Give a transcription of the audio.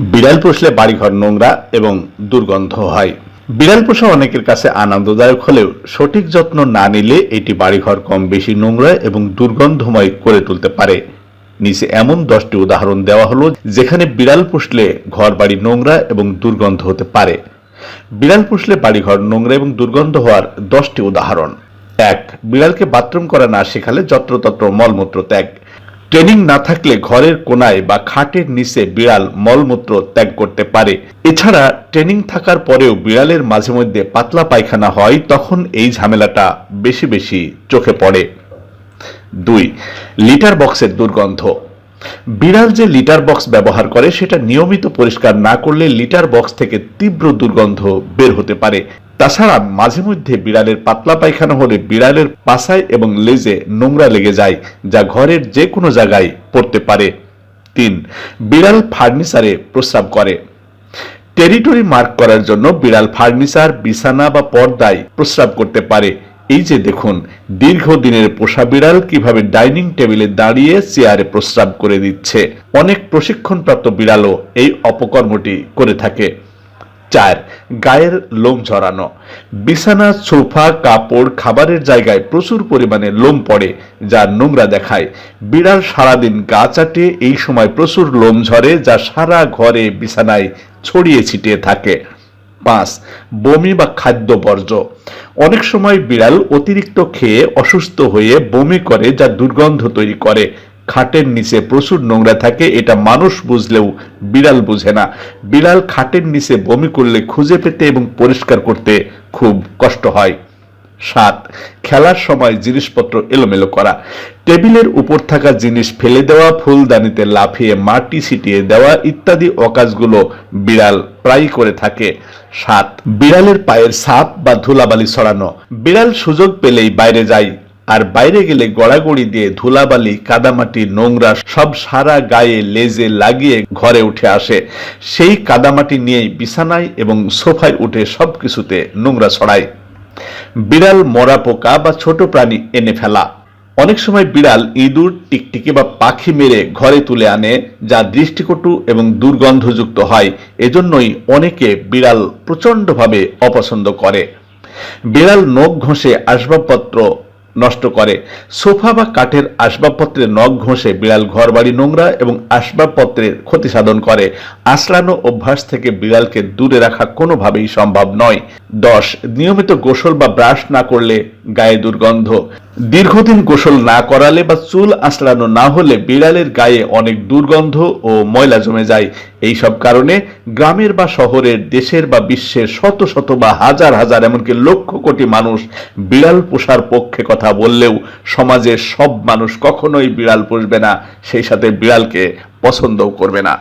বিড়াল পুষলে বাড়িঘর নোংরা এবং দুর্গন্ধ হয়। বিড়াল পোষা অনেকের কাছে আনন্দদায়ক হলেও সঠিক যত্ন না নিলে এটি বাড়িঘর কম বেশি নোংরা এবং দুর্গন্ধময় করে তুলতে পারে। নিচে এমন দশটি উদাহরণ দেওয়া হলো, যেখানে বিড়াল পুষলে ঘর বাড়ি নোংরা এবং দুর্গন্ধ হতে পারে। বিড়াল পুষলে বাড়িঘর নোংরা এবং দুর্গন্ধ হওয়ার দশটি উদাহরণ। এক, বিড়ালকে বাথরুম করা না শেখালে যত্রতত্র মলমূত্র ত্যাগ। ট্রেনিং না থাকলে ঘরের কোনায় বা খাটের নিচে বিড়াল মলমূত্র ত্যাগ করতে পারে। এছাড়া ট্রেনিং থাকার পরেও বিড়ালের মাঝে মধ্যে পাতলা পায়খানা হয়, তখন এই ঝামেলাটা বেশি বেশি চোখে পড়ে। দুই, লিটার বক্সের দুর্গন্ধ। বিড়াল যে লিটার বক্স ব্যবহার করে, সেটা নিয়মিত পরিষ্কার না করলে লিটার বক্স থেকে তীব্র দুর্গন্ধ বের হতে পারে। তাছাড়া মাঝে মধ্যে বিড়ালের পাতলা পায়খানা হলে বিড়ালের পাশায় এবং লেজে নোংরা লেগে যায়, যা ঘরের যে কোনো জায়গায় পড়তে পারে। তিন, বিড়াল ফার্নিচারে প্রস্রাব করে। টেরিটরি মার্ক করার জন্য বিড়াল ফার্নিচার, বিছানা বা পর্দায় প্রস্রাব করতে পারে। এই যে দেখুন, দীর্ঘদিনের পোষা বিড়াল কীভাবে ডাইনিং টেবিলে দাঁড়িয়ে চেয়ারে প্রস্রাব করে দিচ্ছে। অনেক প্রশিক্ষণপ্রাপ্ত বিড়ালও এই অপকর্মটি করে থাকে। চার গায়ের লোম ঝরানো। বিছানা, সোফা, কাপড়, খাবারের জায়গায় প্রচুর পরিমাণে লোম পড়ে, যা নোংরা দেখায়। বিড়াল সারাদিন গা চাটে, এই সময় প্রচুর লোম ঝরে, যা সারা ঘরে বিছানায় ছড়িয়ে ছিটিয়ে থাকে। পাঁচ, বমি বা খাদ্য বর্জ্য অনেক সময় বিড়াল অতিরিক্ত খেয়ে অসুস্থ হয়ে বমি করে, যা দুর্গন্ধ তৈরি করে। খাটের নিচে প্রচুর নোংরা থাকে, এটা মানুষ বুঝলেও বিড়াল বুঝে না। বিড়াল খাটের নিচে বমি করলে খুঁজে পেতে এবং পরিষ্কার করতে খুব কষ্ট হয়। সাত, খেলার সময় জিনিসপত্র এলোমেলো করা। টেবিলের উপর থাকা জিনিস ফেলে দেওয়া, ফুলদানিতে লাফিয়ে মাটি ছিটিয়ে দেওয়া ইত্যাদি অকাজগুলো বিড়াল প্রায়ই করে থাকে। সাত, বিড়ালের পায়ের সাপ বা ধুলাবালি ছড়ানো। বিড়াল সুযোগ পেলেই বাইরে যায়। আর বাইরে গেলে গড়াগড়ি দিয়ে ধুলাবালি, কাদামাটি, নোংরা সব সারা গায়ে লেজে লাগিয়ে ঘরে উঠে আসে। সেই কাদামাটি নিয়েই বিছানায় এবং সোফায় উঠে সবকিছুতে নোংরা ছড়ায়। বিড়াল মরা পোকা বা ছোট প্রাণী এনে ফেলা। অনেক সময় বিড়াল ইঁদুর, টিকটিকি বা পাখি মেরে ঘরে তুলে আনে, যা দৃষ্টিকটু এবং দুর্গন্ধযুক্ত হয়। এজন্যই অনেকে বিড়াল প্রচণ্ডভাবে অপছন্দ করে। বিড়াল নখ ঘষে আসবাবপত্র নষ্ট করে। সোফা বা কাঠের আসবাবপত্রে নখ ঘষে বিড়াল ঘরবাড়ি, নোংরা এবং আসবাবপত্রের ক্ষতি সাধন করে। আঁচড়ানো অভ্যাস থেকে বিড়ালকে দূরে রাখা কোনোভাবেই সম্ভব নয়। দশ, নিয়মিত গোসল বা ব্রাশ না করলে গায়ে দুর্গন্ধ। দীর্ঘদিন গোসল না করালে বা চুল আঁচড়ানো না হলে বিড়ালের গায়ে অনেক দুর্গন্ধ ও ময়লা জমে যায়। এই সব কারণে গ্রামের বা শহরের, দেশের বা বিশ্বের শত শত বা হাজার হাজার এমনকি লক্ষ কোটি মানুষ বিড়াল পোষার পক্ষে কথা বললেও সমাজের সব মানুষ কখনোই বিড়াল পুষবে না, সেই সাথে বিড়ালকে পছন্দও করবে না।